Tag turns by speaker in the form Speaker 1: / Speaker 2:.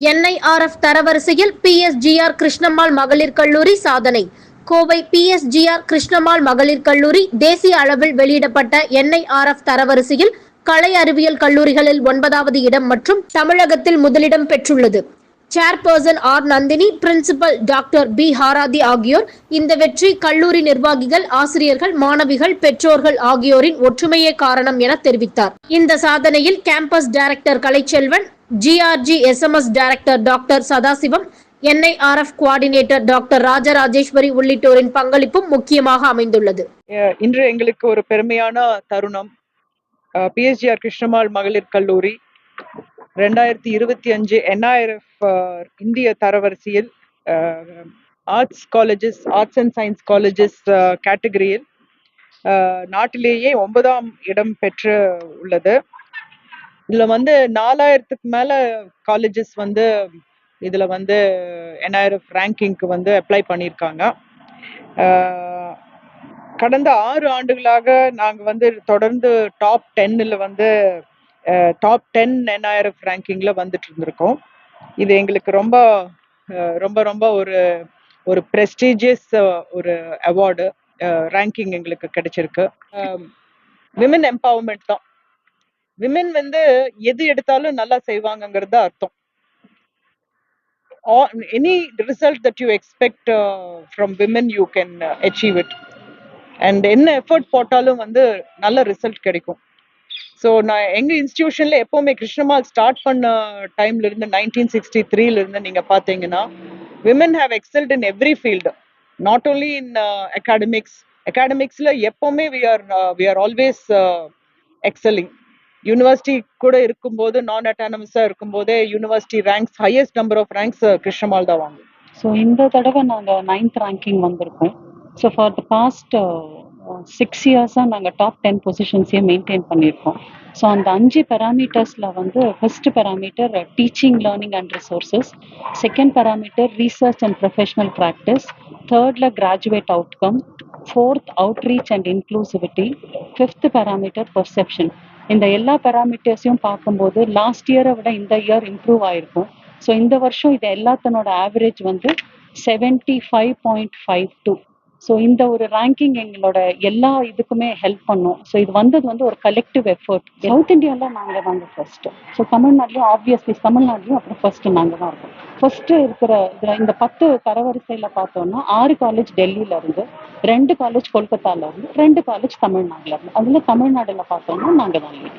Speaker 1: NIRF தரவரிசையில் PSGR Krishnammal மகளிர் கல்லூரி சாதனை. கோவை பிஎஸ்ஜிஆர் கிருஷ்ணம்மாள் மகளிர் கல்லூரி தேசிய அளவில் வெளியிடப்பட்ட என்ஐஆர்எஃப் தரவரிசையில் கலை அறிவியல் கல்லூரிகளில் ஒன்பதாவது இடம் மற்றும் தமிழகத்தில் முதலிடம் பெற்றுள்ளது. Chairperson R Nandini principal doctor P Harathi ஆகியோர் இந்த வெற்றி கல்லூரி நிர்வாகிகள் ஆசிரியர்கள் மாணவிகள் பெற்றோர்கள் ஆகியோரின் ஒற்றுமையே காரணம் என தெரிவித்தார். இந்த சாதனையில் campus director Kalaiselvan GRG SMS director doctor Sadasivam NIRF coordinator doctor Rajarajeswari உள்ளிட்டோரின் பங்களிப்பும் முக்கியமாக அமைந்துள்ளது.
Speaker 2: இன்று எங்களுக்கு ஒரு பெருமையான தருணம். பிஎஸ்ஜிஆர் கிருஷ்ணமால் மகளிர் கல்லூரி. ரெண்டாயிரத்தி இருபத்தி அஞ்சு என்ஐஆர்எஃப் uh, இந்திய தரவரிசையில் arts colleges arts and science colleges கேட்டகரியில் நாட்டிலேயே ஒன்பதாம் இடம் பெற்று உள்ளது. இதுல வந்து நாலாயிரத்துக்கு மேல காலேஜஸ் வந்து இதுல வந்து என்ஐஆர்எஃப் ரேங்கிங்க்கு வந்து அப்ளை பண்ணியிருக்காங்க. Uh, கடந்த ஆறு ஆண்டுகளாக நாங்கள் வந்து தொடர்ந்து டாப் டென்னில் வந்து டாப் டென் என்ஐஆர்எஃப் ரேங்கிங்ல வந்துட்டு இருந்திருக்கோம். இது எங்களுக்கு ரொம்ப ரொம்ப ரொம்ப ஒரு ஒரு ப்ரெஸ்டீஜியஸ் ஒரு அவார்டு ரேங்கிங் எங்களுக்கு கிடைச்சிருக்கு. விமன் எம்பவர்மெண்ட் தான். விமன் வந்து எது எடுத்தாலும் நல்லா செய்வாங்கங்கிறது தான் அர்த்தம். Any result that you expect from women you can achieve it and என்ன எஃபர்ட் போட்டாலும் வந்து நல்ல ரிசல்ட் கிடைக்கும். ஸோ நான் எங்கள் இன்ஸ்டியூஷனில் எப்போவுமே கிருஷ்ணமால் ஸ்டார்ட் பண்ண டைம்ல இருந்து நைன்டீன் சிக்ஸ்டி த்ரீலேருந்து நீங்கள் பார்த்தீங்கன்னா women have excelled in every field not only in academics அகாடமிக்ஸில் எப்போவுமே we are we are always excelling university கூட இருக்கும்போது நான் அட்டானமஸாக இருக்கும்போதே university ranks highest number of ranks Krishnammal தான் வாங்கும்
Speaker 3: ஸோ இந்த தடவை நாங்கள் நைன்த் ரேங்கிங் வந்திருக்கோம். So for the past six இயர்ஸாக நாங்கள் டாப் டென் பொசிஷன்ஸையே மெயின்டைன் பண்ணியிருக்கோம். ஸோ அந்த அஞ்சு பெராமீட்டர்ஸில் வந்து first parameter teaching learning and resources second parameter research and professional practice தேர்டில் graduate outcome fourth outreach and inclusivity fifth parameter perception இந்த எல்லா பெராமீட்டர்ஸையும் பார்க்கும்போது லாஸ்ட் இயரை விட இந்த இயர் இம்ப்ரூவ் ஆயிருக்கும். ஸோ இந்த வருஷம் இது எல்லாத்தனோட ஆவரேஜ் வந்து seventy five point five two so இந்த ஒரு ரேங்கிங் எங்களோட எல்லா இதுக்குமே ஹெல்ப் பண்ணும். ஸோ இது வந்தது வந்து ஒரு கலெக்டிவ் எஃபர்ட் சவுத் இந்தியாவில் நாங்கள் தாங்க ஃபர்ஸ்ட் ஸோ தமிழ்நாட்டிலையும் ஆப்வியஸ்லி தமிழ்நாட்டிலையும் அப்புறம் ஃபர்ஸ்ட் நாங்கள் தான் இருக்கோம். ஃபர்ஸ்ட் இருக்கிற இதில் இந்த பத்து தரவரிசையில பார்த்தோம்னா ஆறு காலேஜ் டெல்லியில இருந்து ரெண்டு காலேஜ் கொல்கத்தால இருந்து ரெண்டு காலேஜ் தமிழ்நாடுல இருந்து. அதுல தமிழ்நாடுல பார்த்தோம்னா நாங்கள் தான் lead.